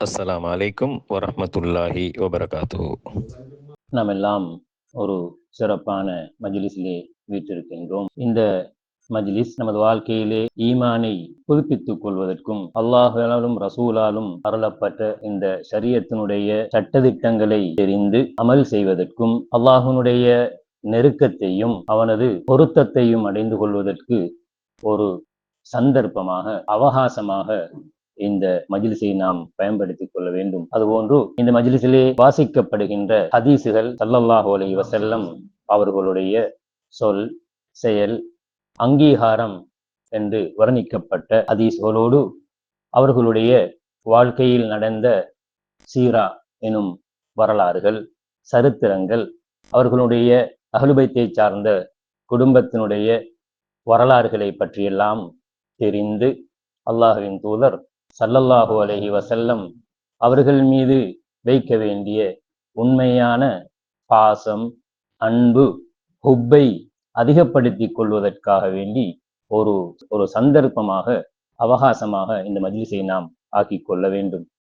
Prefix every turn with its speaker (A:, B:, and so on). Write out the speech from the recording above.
A: அஸ்லாம் அலைக்கும் வரமத்துல்லாஹி வபரகாத்து
B: நாம் எல்லாம் ஒரு சிறப்பான மஜ்லிஸிலே வீட்டிருக்கின்றோம் இந்த மஜ்லிஸ் நமது வாழ்க்கையிலே ஈமானை புதுப்பித்துக் கொள்வதற்கும் அல்லாஹாலும் ரசூலாலும் அருளப்பட்ட இந்த சரியத்தினுடைய சட்டதிட்டங்களை தெரிந்து அமல் செய்வதற்கும் அல்லாஹனுடைய நெருக்கத்தையும் அவனது பொருத்தத்தையும் அடைந்து கொள்வதற்கு ஒரு சந்தர்ப்பமாக அவகாசமாக இந்த மஜிலிசை நாம் பயன்படுத்திக் கொள்ள வேண்டும். அதுபோன்று இந்த மஜிலிசிலே வாசிக்கப்படுகின்ற ஹதீசுகள் சல்லல்லாஹு அலைஹி வஸல்லம் அவர்களுடைய சொல் செயல் அங்கீகாரம் என்று வர்ணிக்கப்பட்ட ஹதீஸ்களோடு அவர்களுடைய வாழ்க்கையில் நடந்த சீரா எனும் வரலாறுகள் சரித்திரங்கள் அவர்களுடைய அகலுபைத்தை சார்ந்த குடும்பத்தினுடைய வரலாறுகளை பற்றியெல்லாம் தெரிந்து அல்லாஹுவின் தூதர் சல்லல்லாஹு அலஹி வசல்லம் அவர்கள் மீது வைக்க வேண்டிய உண்மையான பாசம் அன்பு ஹுப்பை அதிகப்படுத்திக் கொள்வதற்காக வேண்டி ஒரு ஒரு சந்தர்ப்பமாக அவகாசமாக இந்த மஜ்லிசை நாம் ஆக்கிக் கொள்ள வேண்டும்.